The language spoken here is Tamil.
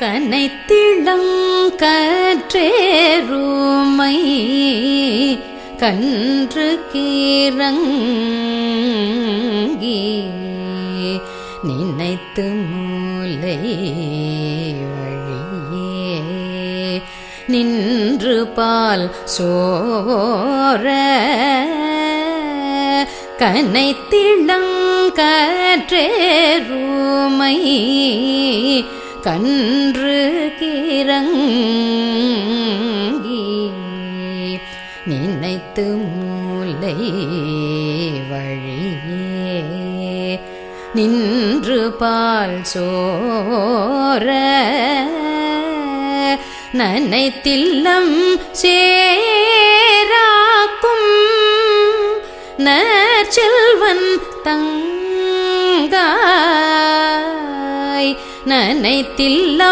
கனைத்திளங்கற்றேருமை கன்று கீரங்கி நினைத்து மூலை வழியே. நின்று பால் சோர கனைத்திளங்கற்றேருமை கன்று கிறங்கி நினைத்து மூலை வழியே. நின்று பால் சோர நனைத்தில்லம் சேராக்கும் நற்செல்வன் தங்க நனைத்தில்லா